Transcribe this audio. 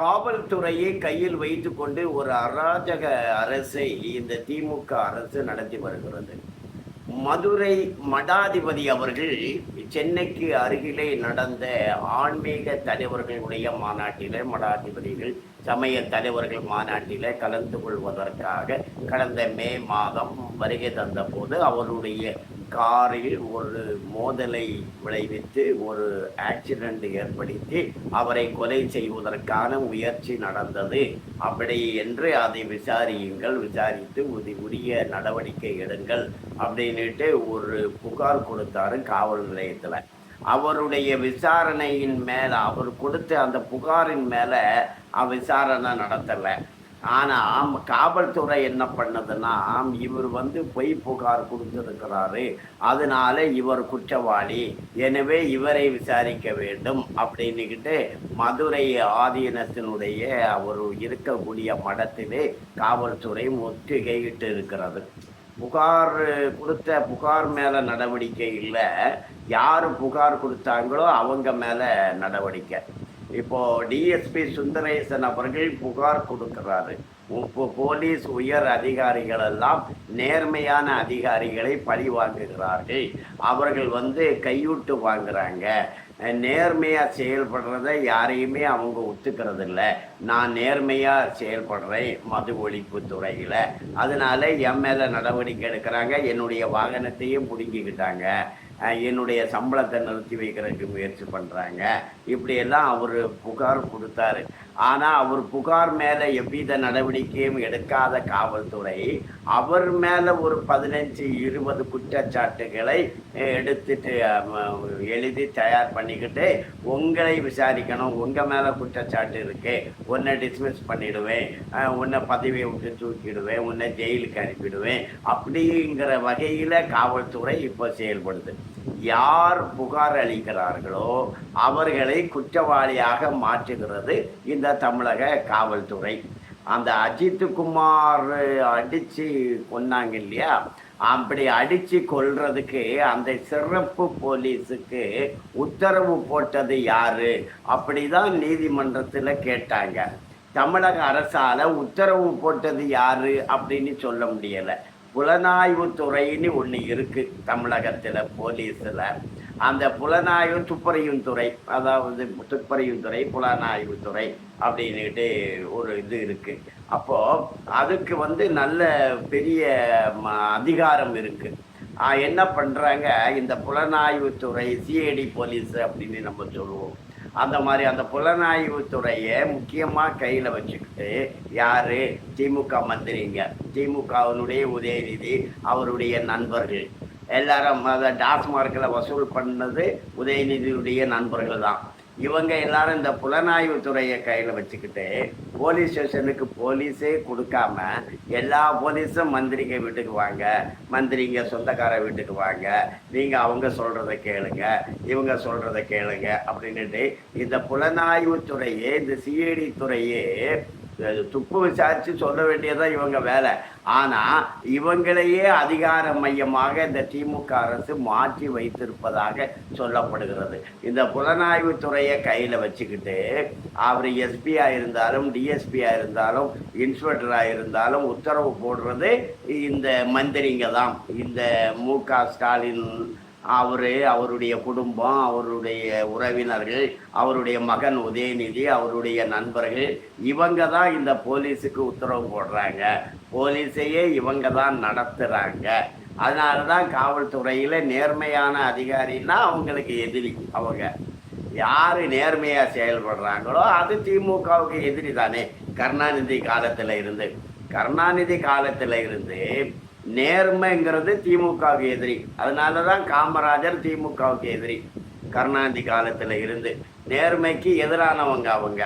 காவல்துறையை கையில் வைத்துக்கொண்டு ஒரு அராஜக அரசை இந்த திமுக அரசு நடத்தி வருகிறது. மதுரை மடாதிபதி அவர்கள் சென்னைக்கு அருகிலே நடந்த ஆன்மீக தலைவர்களுடைய மாநாட்டில மடாதிபதிகள் சமய தலைவர்கள் மாநாட்டில கலந்து கொள்வதற்காக கடந்த மே மாதம் வருகை தந்தபோது அவருடைய காரில் ஒரு மோதலை விளைவித்து ஒரு ஆக்சிடென்ட் ஏற்படுத்தி அவரை கொலை செய்வதற்கான முயற்சி நடந்தது. அப்படி என்று அதை விசாரியுங்கள் விசாரித்து உரிய நடவடிக்கை எடுங்கள் அப்படின்னுட்டு ஒரு புகார் கொடுத்தாரு காவல் நிலையத்தில். அவருடைய விசாரணையின் மேலே அவர் கொடுத்த அந்த புகாரின் மேலே விசாரணை நடத்தலை. ஆனால் காவல்துறை என்ன பண்ணதுன்னா இவர் வந்து பொய் புகார் கொடுத்துருக்கிறாரு. அதனால இவர் குற்றவாளி. எனவே இவரை விசாரிக்க வேண்டும் அப்படின்னுக்கிட்டு மதுரை ஆதீனத்தினுடைய அவர் இருக்கக்கூடிய மடத்திலே காவல்துறை முற்றுகையிட்டு இருக்கிறது. புகார் கொடுத்த புகார் மேலே நடவடிக்கை இல்லை. யார் புகார் கொடுத்தாங்களோ அவங்க மேலே நடவடிக்கை. இப்போ டிஎஸ்பி சுந்தரேசன் அவர்கள் புகார் கொடுக்கிறாரு. இப்போ போலீஸ் உயர் அதிகாரிகள் எல்லாம் நேர்மையான அதிகாரிகளை பழி வாங்குகிறார்கள் அவர்கள் வந்து கையூட்டு வாங்குறாங்க. நேர்மையாக செயல்படுறத யாரையுமே அவங்க ஒத்துக்கிறது இல்லை நான் நேர்மையாக செயல்படுறேன் மது ஒழிப்பு துறையில். அதனால என் மேலே நடவடிக்கை எடுக்கிறாங்க. என்னுடைய வாகனத்தையும் பிடுங்கிக்கிட்டாங்க. என்னுடைய சம்பளத்தை நிறுத்தி வைக்கிறதுக்கு முயற்சி பண்ணுறாங்க இப்படியெல்லாம் அவர் புகார் கொடுத்தாரு. ஆனால் அவர் புகார் மேலே எவ்வித நடவடிக்கையும் எடுக்காத காவல்துறை அவர் மேலே ஒரு பதினஞ்சு இருபது குற்றச்சாட்டுகளை எடுத்துட்டு எழுதி தயார் பண்ணிக்கிட்டு உங்களை விசாரிக்கணும் உங்கள் மேலே குற்றச்சாட்டு இருக்குது உன்னை டிஸ்மிஸ் பண்ணிவிடுவேன் உன்னை பதவியை விட்டு தூக்கிடுவேன் உன்னை ஜெயிலுக்கு அனுப்பிடுவேன் அப்படிங்கிற வகையில் காவல்துறை இப்போ செயல்படுது. யார் புகார் அளிக்கிறார்களோ அவர்களை குற்றவாளியாக மாற்றுகிறது இந்த தமிழக காவல்துறை. அந்த அஜித் குமார் அடிச்சு கொன்னாங்க இல்லையா? அப்படி அடிச்சு கொல்றதுக்கு அந்த சிறப்பு போலீஸுக்கு உத்தரவு போட்டது யாரு? அப்படிதான் நீதிமன்றத்தில் கேட்டாங்க. தமிழக அரசால உத்தரவு போட்டது யாரு அப்படின்னு சொல்ல முடியலை. புலனாய்வுத்துறைன்னு ஒன்று இருக்குது தமிழகத்தில் போலீஸில். அந்த புலனாய்வு துப்பறியும் துறை அதாவது துப்பறியும் துறை புலனாய்வு துறை அப்படின்னுட்டு ஒரு இது இருக்குது அப்போது அதுக்கு வந்து நல்ல பெரிய ம, அதிகாரம் இருக்குது என்ன பண்ணுறாங்க இந்த புலனாய்வுத்துறை சிஐடி போலீஸ் அப்படின்னு நம்ம சொல்லுவோம். அந்த மாதிரி அந்த புலனாய்வு துறையை முக்கியமாக கையில் வச்சுக்கிட்டு யார்? திமுக மந்திரிங்க. திமுகவினுடைய உதயநிதி அவருடைய நண்பர்கள். எல்லாரும் அதை டாஸ்மார்க்கில் வசூல் பண்ணது உதயநிதியுடைய நண்பர்கள் தான். இவங்க எல்லாரும் இந்த புலனாய்வு துறையை கையில் வச்சுக்கிட்டு போலீஸ் ஸ்டேஷனுக்கு போலீஸே கொடுக்காம எல்லா போலீஸும் மந்திரிங்க வீட்டுக்கு வாங்க மந்திரிங்க சொந்தக்கார வீட்டுக்கு வாங்க நீங்கள் அவங்க சொல்கிறத கேளுங்க இவங்க சொல்கிறத கேளுங்க அப்படின்னுட்டு இந்த புலனாய்வு துறையே இந்த சிஐடி துறையே துப்பு விசாரித்து சொல்ல வேண்டியதான் இவங்க வேலை. ஆனால் இவங்களையே அதிகார மையமாக இந்த திமுக அரசு மாற்றி வைத்திருப்பதாக சொல்லப்படுகிறது. இந்த புலனாய்வு துறையை கையில் வச்சுக்கிட்டு அவர் எஸ்பியாக இருந்தாலும் டிஎஸ்பியாக இருந்தாலும் இன்ஸ்பெக்டராக இருந்தாலும் உத்தரவு போடுறது இந்த மந்திரிங்க தான். இந்த மு க ஸ்டாலின் அவர் அவருடைய குடும்பம் அவருடைய உறவினர்கள் அவருடைய மகன் உதயநிதி அவருடைய நண்பர்கள் இவங்க தான் இந்த போலீஸுக்கு உத்தரவு போடுறாங்க. போலீஸையே இவங்க தான் நடத்துகிறாங்க அதனால தான் காவல்துறையில் நேர்மையான அதிகாரின்னா அவங்களுக்கு எதிரி அவங்க. யார் நேர்மையாக செயல்படுறாங்களோ அது திமுகவுக்கு எதிரி தானே. கருணாநிதி காலத்தில் இருந்து. கருணாநிதி காலத்தில் இருந்து நேர்மைங்கிறது திமுகவுக்கு எதிரி. அதனால தான் காமராஜர் திமுகவுக்கு எதிரி. கருணாநிதி காலத்தில் இருந்து நேர்மைக்கு எதிரானவங்க அவங்க.